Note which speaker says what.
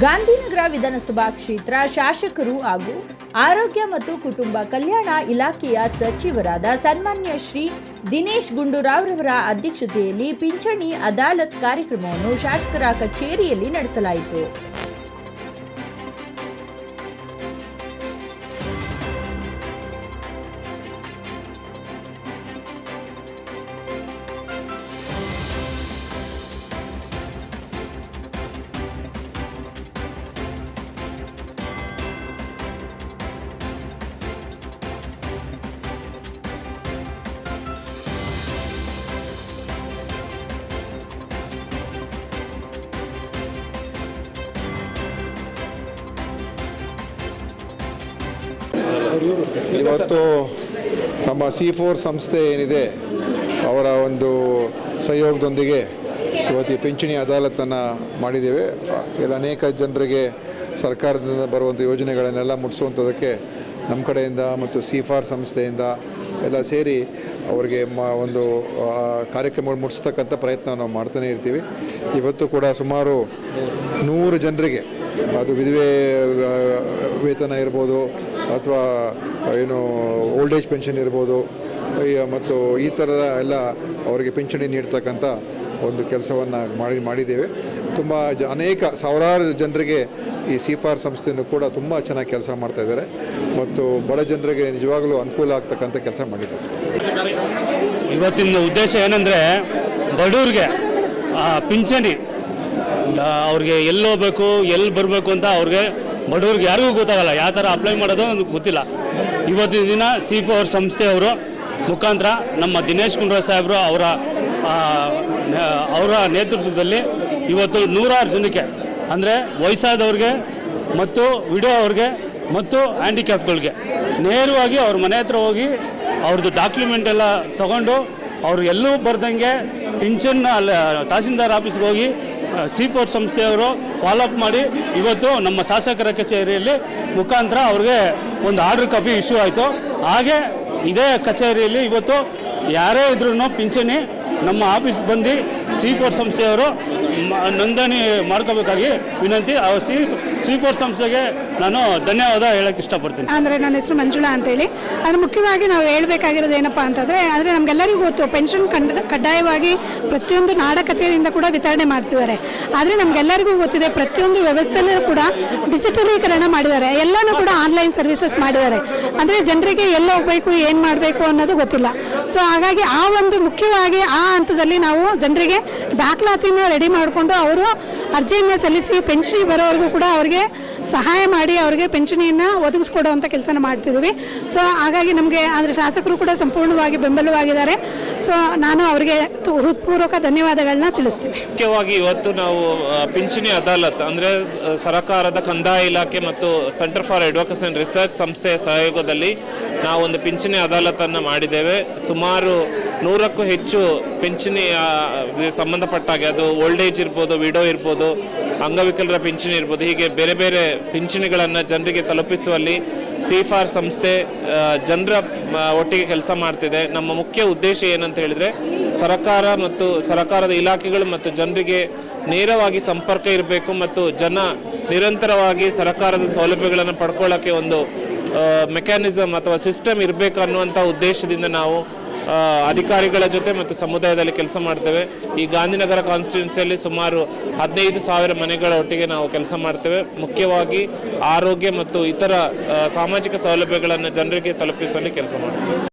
Speaker 1: ಗಾಂಧಿನಗರ ವಿಧಾನಸಭಾ ಕ್ಷೇತ್ರ ಶಾಸಕರು ಹಾಗೂ ಆರೋಗ್ಯ ಮತ್ತು ಕುಟುಂಬ ಕಲ್ಯಾಣ ಇಲಾಖೆಯ ಸಚಿವರಾದ ಸನ್ಮಾನ್ಯ ಶ್ರೀ ದಿನೇಶ್ ಗುಂಡೂರಾವ್ರವರ ಅಧ್ಯಕ್ಷತೆಯಲ್ಲಿ ಪಿಂಚಣಿ ಅದಾಲತ್ ಕಾರ್ಯಕ್ರಮವನ್ನು ಶಾಸಕರ ಕಚೇರಿಯಲ್ಲಿ ನಡೆಸಲಾಯಿತು.
Speaker 2: ಇವತ್ತು ನಮ್ಮ ಸಿ ಫೋರ್ ಸಂಸ್ಥೆ ಏನಿದೆ, ಅವರ ಒಂದು ಸಹಯೋಗದೊಂದಿಗೆ ಇವತ್ತು ಪಿಂಚಣಿ ಅದಾಲತನ್ನು ಮಾಡಿದ್ದೇವೆ. ಇಲ್ಲಿ ಅನೇಕ ಜನರಿಗೆ ಸರ್ಕಾರದಿಂದ ಬರುವಂಥ ಯೋಜನೆಗಳನ್ನೆಲ್ಲ ಮುಟ್ಟಿಸುವಂಥದ್ದಕ್ಕೆ ನಮ್ಮ ಕಡೆಯಿಂದ ಮತ್ತು ಸಿ ಫಾರ್ ಸಂಸ್ಥೆಯಿಂದ ಎಲ್ಲ ಸೇರಿ ಅವರಿಗೆ ಮ, ಒಂದು ಕಾರ್ಯಕ್ರಮಗಳು ಮುಟ್ಟಿಸ್ತಕ್ಕಂಥ ಪ್ರಯತ್ನ ನಾವು ಮಾಡ್ತಾನೆ ಇರ್ತೀವಿ. ಇವತ್ತು ಕೂಡ ಸುಮಾರು ನೂರು ಜನರಿಗೆ ಅದು ವಿಧವೆ ವೇತನ ಇರ್ಬೋದು, ಅಥವಾ ಏನು ಓಲ್ಡ್ ಏಜ್ ಪೆನ್ಷನ್ ಇರ್ಬೋದು ಮತ್ತು ಈ ಥರದ ಎಲ್ಲ ಅವರಿಗೆ ಪಿಂಚಣಿ ನೀಡ್ತಕ್ಕಂಥ ಒಂದು ಕೆಲಸವನ್ನು ಮಾಡಿ, ಮಾಡಿದ್ದೇವೆ. ತುಂಬ ಜ, ಅನೇಕ ಸಾವಿರಾರು ಜನರಿಗೆ ಈ ಸಿಫಾರ್ ಸಂಸ್ಥೆಯನ್ನು ಕೂಡ ತುಂಬ ಚೆನ್ನಾಗಿ ಕೆಲಸ ಮಾಡ್ತಾ ಇದ್ದಾರೆ. ಮತ್ತು ಬಡ ಜನರಿಗೆ ನಿಜವಾಗಲೂ ಅನುಕೂಲ ಆಗ್ತಕ್ಕಂಥ ಕೆಲಸ ಮಾಡಿದ್ದಾರೆ.
Speaker 3: ಇವತ್ತಿನ ಉದ್ದೇಶ ಏನಂದರೆ ಬಡವ್ರಿಗೆ ಪಿಂಚಣಿ ಅವ್ರಿಗೆ ಎಲ್ಲಿ ಹೋಗ್ಬೇಕು, ಎಲ್ಲಿ ಬರಬೇಕು ಅಂತ ಅವ್ರಿಗೆ ಬಡವ್ರಿಗೆ ಯಾರಿಗೂ ಗೊತ್ತಾಗಲ್ಲ. ಯಾವ ಥರ ಅಪ್ಲೈ ಮಾಡೋದು ಅಂತ ಗೊತ್ತಿಲ್ಲ. ಇವತ್ತಿನ ದಿನ ಸಿ ಫೋರ್ ಸಂಸ್ಥೆಯವರು ಮುಖಾಂತರ ನಮ್ಮ ದಿನೇಶ್ ಗುಂಡ್ರಾವ್ ಸಾಹೇಬರು ಅವರ ಅವರ ನೇತೃತ್ವದಲ್ಲಿ ಇವತ್ತು ನೂರಾರು ಜನಕ್ಕೆ, ಅಂದರೆ ವಯಸ್ಸಾದವ್ರಿಗೆ ಮತ್ತು ವಿಡಿಯೋ ಅವ್ರಿಗೆ ಮತ್ತು ಹ್ಯಾಂಡಿಕ್ಯಾಪ್ಗಳಿಗೆ ನೇರವಾಗಿ ಅವ್ರ ಮನೆ ಹತ್ರ ಹೋಗಿ ಅವ್ರದ್ದು ಡಾಕ್ಯುಮೆಂಟ್ ಎಲ್ಲ ತಗೊಂಡು ಅವ್ರು ಎಲ್ಲೂ ಬರ್ದಂಗೆ ಪಿಂಚನ್ ಅಲ್ಲಿ, ತಹಸೀಲ್ದಾರ್ ಆಫೀಸ್ಗೆ ಹೋಗಿ ಸಿ ಫೋರ್ ಸಂಸ್ಥೆಯವರು ಫಾಲೋಅಪ್ ಮಾಡಿ ಇವತ್ತು ನಮ್ಮ ಶಾಸಕರ ಕಚೇರಿಯಲ್ಲಿ ಮುಖಾಂತರ ಅವ್ರಿಗೆ ಒಂದು ಆರ್ಡರ್ ಕಾಪಿ ಇಶ್ಯೂ ಆಯಿತು. ಹಾಗೆ ಇದೇ ಕಚೇರಿಯಲ್ಲಿ ಇವತ್ತು ಯಾರೇ ಇದ್ರೂ ಪಿಂಚಣಿ ನಮ್ಮ ಆಫೀಸ್ ಬಂದು ಸಿ ಫೋರ್ ಸಂಸ್ಥೆಯವರು ನೋಂದಣಿ ಮಾಡ್ಕೋಬೇಕಾಗಿ ವಿನಂತಿ. ಆ ಸಿ ಫೋರ್ ಸಂಸ್ಥೆಗೆ ನಾನು ಧನ್ಯವಾದ ಹೇಳಕ್ಕೆ ಇಷ್ಟಪಡ್ತೀನಿ.
Speaker 4: ಅಂದರೆ ನನ್ನ ಹೆಸರು ಮಂಜುಳಾ ಅಂತೇಳಿ. ಅದು ಮುಖ್ಯವಾಗಿ ನಾವು ಹೇಳಬೇಕಾಗಿರೋದು ಏನಪ್ಪ ಅಂತಂದರೆ ಅಂದರೆ ನಮಗೆಲ್ಲರಿಗೂ ಗೊತ್ತು, ಪೆನ್ಷನ್ ಕಂಡ, ಕಡ್ಡಾಯವಾಗಿ ಪ್ರತಿಯೊಂದು ನಾಡ ಕಚೇರಿಯಿಂದ ಕೂಡ ವಿತರಣೆ ಮಾಡ್ತಿದ್ದಾರೆ. ಆದರೆ ನಮಗೆಲ್ಲರಿಗೂ ಗೊತ್ತಿದೆ, ಪ್ರತಿಯೊಂದು ವ್ಯವಸ್ಥೆನೂ ಕೂಡ ಡಿಜಿಟಲೀಕರಣ ಮಾಡಿದ್ದಾರೆ. ಎಲ್ಲನೂ ಕೂಡ ಆನ್ಲೈನ್ ಸರ್ವಿಸಸ್ ಮಾಡಿದ್ದಾರೆ. ಅಂದರೆ ಜನರಿಗೆ ಎಲ್ಲ ಹೋಗಬೇಕು, ಏನು ಮಾಡಬೇಕು ಅನ್ನೋದು ಗೊತ್ತಿಲ್ಲ. ಸೊ, ಹಾಗಾಗಿ ಆ ಒಂದು ಮುಖ್ಯವಾಗಿ ಆ ಹಂತದಲ್ಲಿ ನಾವು ಜನರಿಗೆ ದಾಖಲಾತಿನ ರೆಡಿ ಮಾಡಿಕೊಂಡು ಅವರು ಅರ್ಜಿಯನ್ನು ಸಲ್ಲಿಸಿ ಪೆನ್ಷನ್ ಬರೋವರೆಗೂ ಕೂಡ ಅವ್ರಿಗೆ ಸಹಾಯ ಮಾಡಿ ಅವರಿಗೆ ಪೆನ್ಷನಿಯನ್ನು ಒದಗಿಸ್ಕೊಡುವಂಥ ಕೆಲಸನ ಮಾಡ್ತಿದ್ದೀವಿ ಸೊ ಹಾಗಾಗಿ ನಮಗೆ ಅಂದರೆ ಶಾಸಕರು ಕೂಡ ಸಂಪೂರ್ಣವಾಗಿ ಬೆಂಬಲವಾಗಿದ್ದಾರೆ. ಸೊ ನಾನು ಅವರಿಗೆ ಹೃತ್ಪೂರ್ವಕ ಧನ್ಯವಾದಗಳನ್ನ ತಿಳಿಸ್ತೀನಿ.
Speaker 5: ಮುಖ್ಯವಾಗಿ ಇವತ್ತು ನಾವು ಪಿಂಚಣಿ ಅದಾಲತ್, ಅಂದರೆ ಸರ್ಕಾರದ ಕಂದಾಯ ಇಲಾಖೆ ಮತ್ತು ಸೆಂಟರ್ ಫಾರ್ ಅಡ್ವೊಕಸಿ ರಿಸರ್ಚ್ ಸಂಸ್ಥೆಯ ಸಹಯೋಗದಲ್ಲಿ ನಾವು ಒಂದು ಪಿಂಚಣಿ ಅದಾಲತನ್ನು ಮಾಡಿದ್ದೇವೆ. ಸುಮಾರು ನೂರಕ್ಕೂ ಹೆಚ್ಚು ಪಿಂಚಣಿ ಸಂಬಂಧಪಟ್ಟ ಹಾಗೆ ಸಂಬಂಧಪಟ್ಟಾಗೆ ಅದು ಓಲ್ಡ್ ಏಜ್ ಇರ್ಬೋದು ವಿಡೋ ಇರ್ಬೋದು, ಅಂಗವಿಕಲರ ಪಿಂಚಣಿ ಇರ್ಬೋದು, ಹೀಗೆ ಬೇರೆ ಬೇರೆ ಪಿಂಚಣಿಗಳನ್ನು ಜನರಿಗೆ ತಲುಪಿಸುವಲ್ಲಿ ಸಿಫಾರ್ ಸಂಸ್ಥೆ ಜನರ ಒಟ್ಟಿಗೆ ಕೆಲಸ ಮಾಡ್ತಿದೆ. ನಮ್ಮ ಮುಖ್ಯ ಉದ್ದೇಶ ಏನಂತ ಹೇಳಿದರೆ ಸರ್ಕಾರ ಮತ್ತು ಸರ್ಕಾರದ ಇಲಾಖೆಗಳು ಮತ್ತು ಜನರಿಗೆ ನೇರವಾಗಿ ಸಂಪರ್ಕ ಇರಬೇಕು ಮತ್ತು ಜನ ನಿರಂತರವಾಗಿ ಸರ್ಕಾರದ ಸೌಲಭ್ಯಗಳನ್ನು ಪಡ್ಕೊಳ್ಳೋಕ್ಕೆ ಒಂದು ಮೆಕ್ಯಾನಿಸಮ್ ಅಥವಾ ಸಿಸ್ಟಮ್ ಇರಬೇಕು ಅನ್ನುವಂಥ ಉದ್ದೇಶದಿಂದ ನಾವು ಅಧಿಕಾರಿಗಳ ಜೊತೆ ಮತ್ತು ಸಮುದಾಯದಲ್ಲಿ ಕೆಲಸ ಮಾಡ್ತೇವೆ. ಈ ಗಾಂಧಿನಗರ ಕಾನ್ಸ್ಟಿಟ್ಯೂನ್ಸಿಯಲ್ಲಿ ಸುಮಾರು ಹದಿನೈದು ಸಾವಿರ ಮನೆಗಳ ಒಟ್ಟಿಗೆ ನಾವು ಕೆಲಸ ಮಾಡ್ತೇವೆ. ಮುಖ್ಯವಾಗಿ ಆರೋಗ್ಯ ಮತ್ತು ಇತರ ಸಾಮಾಜಿಕ ಸೌಲಭ್ಯಗಳನ್ನು ಜನರಿಗೆ ತಲುಪಿಸುವಲ್ಲಿ ಕೆಲಸ ಮಾಡ್ತೇವೆ.